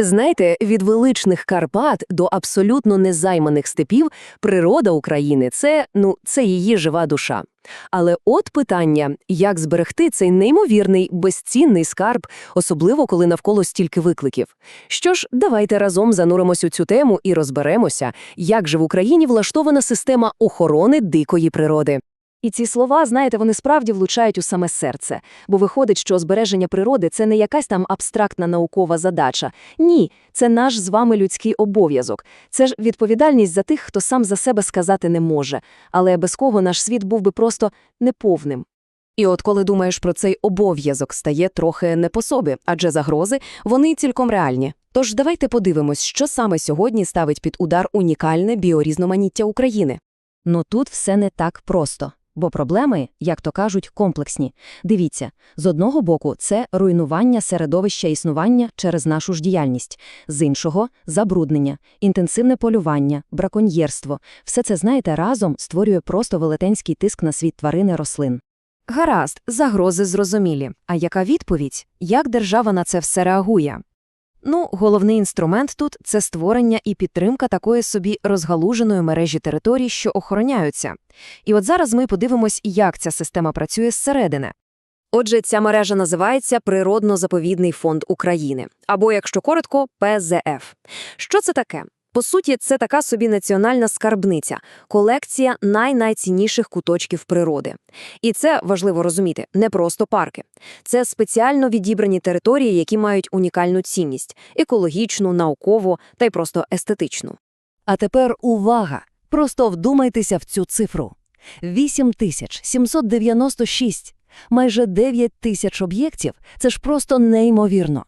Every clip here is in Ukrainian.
Знаєте, від величних Карпат до абсолютно незайманих степів природа України це, ну, це її жива душа. Але от питання, як зберегти цей неймовірний, безцінний скарб, особливо коли навколо стільки викликів. Що ж, давайте разом зануримось у цю тему і розберемося, як же в Україні влаштована система охорони дикої природи. І ці слова, знаєте, вони справді влучають у саме серце, бо виходить, що збереження природи це не якась там абстрактна наукова задача. Ні, це наш з вами людський обов'язок. Це ж відповідальність за тих, хто сам за себе сказати не може, але без кого наш світ був би просто неповним. І от коли думаєш про цей обов'язок, стає трохи не по собі, адже загрози, вони цілком реальні. Тож давайте подивимось, що саме сьогодні ставить під удар унікальне біорізноманіття України. Ну тут все не так просто. Бо проблеми, як то кажуть, комплексні. Дивіться, з одного боку, це руйнування середовища існування через нашу ж діяльність, з іншого – забруднення, інтенсивне полювання, браконьєрство. Все це, знаєте, разом створює просто велетенський тиск на світ тварин і рослин. Гаразд, загрози зрозумілі. А яка відповідь? Як держава на це все реагує? Ну, головний інструмент тут – це створення і підтримка такої собі розгалуженої мережі територій, що охороняються. І от зараз ми подивимось, як ця система працює зсередини. Отже, ця мережа називається Природно-заповідний фонд України, або, якщо коротко, ПЗФ. Що це таке? По суті, це така собі національна скарбниця, колекція най-найцінніших куточків природи. І це, важливо розуміти, не просто парки. Це спеціально відібрані території, які мають унікальну цінність – екологічну, наукову та й просто естетичну. А тепер увага! Просто вдумайтеся в цю цифру. 8796, майже 9 тисяч об'єктів – це ж просто неймовірно.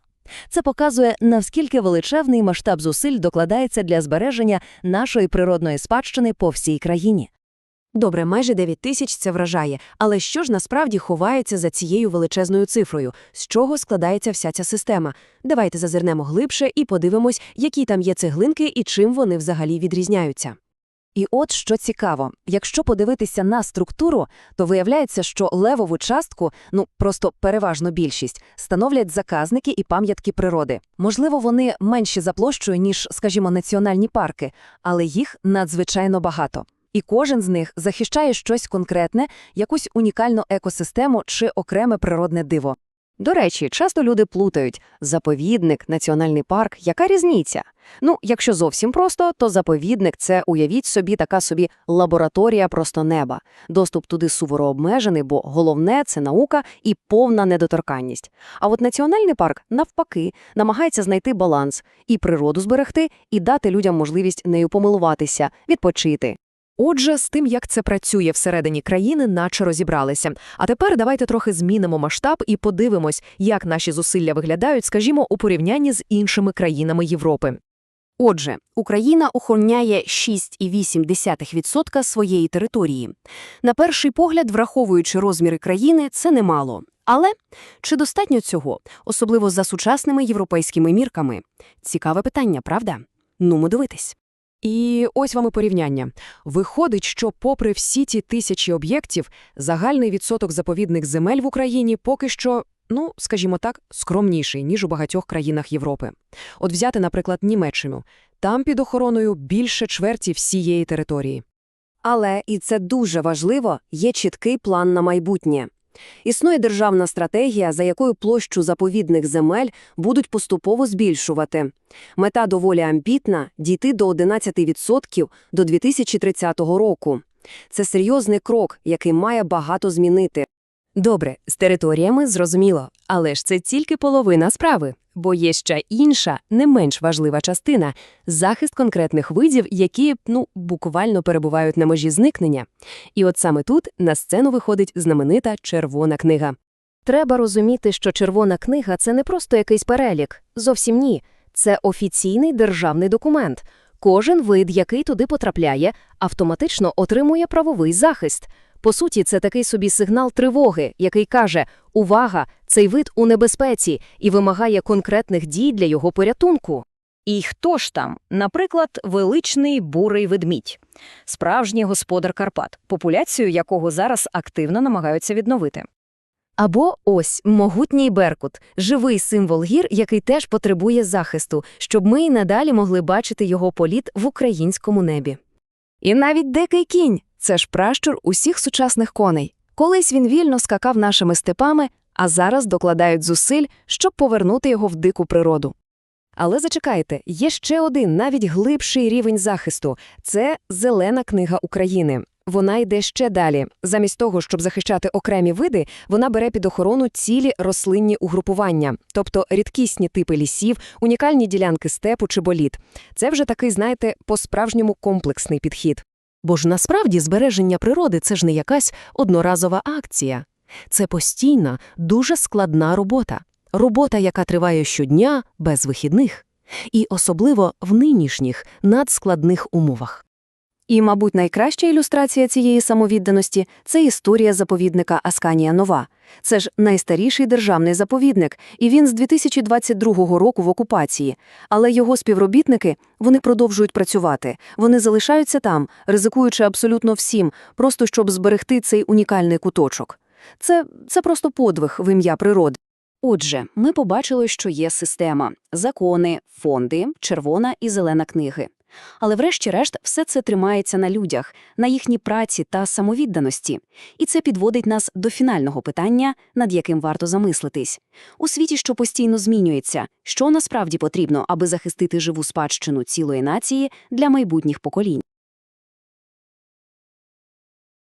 Це показує, наскільки величезний масштаб зусиль докладається для збереження нашої природної спадщини по всій країні. Добре, майже 9 тисяч це вражає. Але що ж насправді ховається за цією величезною цифрою? З чого складається вся ця система? Давайте зазирнемо глибше і подивимось, які там є цеглинки і чим вони взагалі відрізняються. І от що цікаво, якщо подивитися на структуру, то виявляється, що левову частку, ну просто переважно більшість, становлять заказники і пам'ятки природи. Можливо, вони менші за площею, ніж, скажімо, національні парки, але їх надзвичайно багато. І кожен з них захищає щось конкретне, якусь унікальну екосистему чи окреме природне диво. До речі, часто люди плутають заповідник, національний парк. Яка різниця? Ну, якщо зовсім просто, то заповідник це, уявіть собі, така собі лабораторія просто неба. Доступ туди суворо обмежений, бо головне це наука і повна недоторканність. А от національний парк, навпаки, намагається знайти баланс і природу зберегти, і дати людям можливість нею помилуватися, відпочити. Отже, з тим, як це працює всередині країни, наче розібралися. А тепер давайте трохи змінимо масштаб і подивимось, як наші зусилля виглядають, скажімо, у порівнянні з іншими країнами Європи. Отже, Україна охороняє 6,8% своєї території. На перший погляд, враховуючи розміри країни, це немало. Але чи достатньо цього, особливо за сучасними європейськими мірками? Цікаве питання, правда? Ну, ми дивитись. І ось вам і порівняння. Виходить, що попри всі ті тисячі об'єктів, загальний відсоток заповідних земель в Україні поки що, ну, скажімо так, скромніший, ніж у багатьох країнах Європи. От взяти, наприклад, Німеччину. Там під охороною більше чверті всієї території. Але, і це дуже важливо, є чіткий план на майбутнє. Існує державна стратегія, за якою площу заповідних земель будуть поступово збільшувати. Мета доволі амбітна – дійти до 11% до 2030 року. Це серйозний крок, який має багато змінити. Добре, з територіями зрозуміло, але ж це тільки половина справи, бо є ще інша, не менш важлива частина – захист конкретних видів, які, ну, буквально перебувають на межі зникнення. І от саме тут на сцену виходить знаменита «Червона книга». Треба розуміти, що червона книга це не просто якийсь перелік. Зовсім ні. Це офіційний державний документ. Кожен вид, який туди потрапляє, автоматично отримує правовий захист. По суті, це такий собі сигнал тривоги, який каже: увага, цей вид у небезпеці і вимагає конкретних дій для його порятунку. І хто ж там? Наприклад, величний бурий ведмідь, справжній господар Карпат, популяцію якого зараз активно намагаються відновити. Або ось могутній Беркут, живий символ гір, який теж потребує захисту, щоб ми й надалі могли бачити його політ в українському небі. І навіть дикий кінь – це ж пращур усіх сучасних коней. Колись він вільно скакав нашими степами, а зараз докладають зусиль, щоб повернути його в дику природу. Але зачекайте, є ще один навіть глибший рівень захисту – це «Зелена книга України». Вона йде ще далі. Замість того, щоб захищати окремі види, вона бере під охорону цілі рослинні угрупування, тобто рідкісні типи лісів, унікальні ділянки степу чи боліт. Це вже такий, знаєте, по-справжньому комплексний підхід. Бо ж насправді збереження природи це ж не якась одноразова акція. Це постійна, дуже складна робота. Робота, яка триває щодня, без вихідних. І особливо в нинішніх надскладних умовах. І, мабуть, найкраща ілюстрація цієї самовідданості – це історія заповідника Асканія Нова. Це ж найстаріший державний заповідник, і він з 2022 року в окупації. Але його співробітники, вони продовжують працювати. Вони залишаються там, ризикуючи абсолютно всім, просто щоб зберегти цей унікальний куточок. Це, це просто подвиг в ім'я природи. Отже, ми побачили, що є система – закони, фонди, червона і зелена книги. Але врешті-решт все це тримається на людях, на їхній праці та самовідданості. І це підводить нас до фінального питання, над яким варто замислитись. У світі, що постійно змінюється, що насправді потрібно, аби захистити живу спадщину цілої нації для майбутніх поколінь?